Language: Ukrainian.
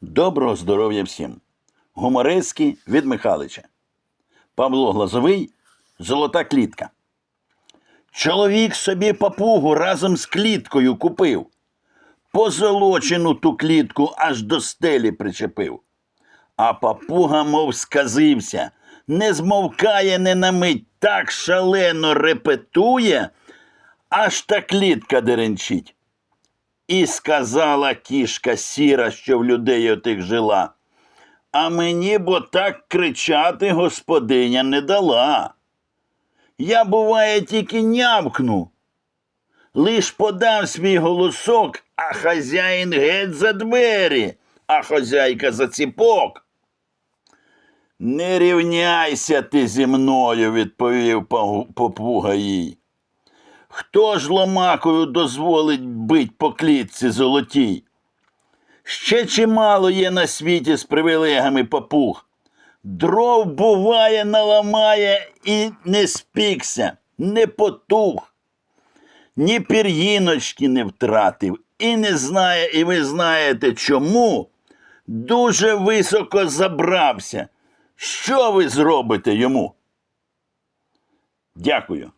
Доброго здоров'я всім! Гуморески від Михалича. Павло Глазовий Золота клітка. Чоловік собі папугу разом з кліткою купив. Позолочену ту клітку аж до стелі причепив. А папуга, мов сказився, не змовкає не на мить, так шалено репетує, аж та клітка деренчить. І сказала кішка сіра, що в людей отих жила. А мені бо так кричати господиня не дала. Я, буває, тільки нямкну. Лиш подав свій голосок, а хазяїн геть за двері, а хозяйка за ціпок. Не рівняйся ти зі мною, відповів попуга їй. Хто ж ломакою дозволить бить по клітці золотій? Ще чимало є на світі з привилегами папуг. Дров буває, наламає і не спікся, не потух, ні пір'їночки не втратив, і не знає, і ви знаєте чому. Дуже високо забрався. Що ви зробите йому? Дякую.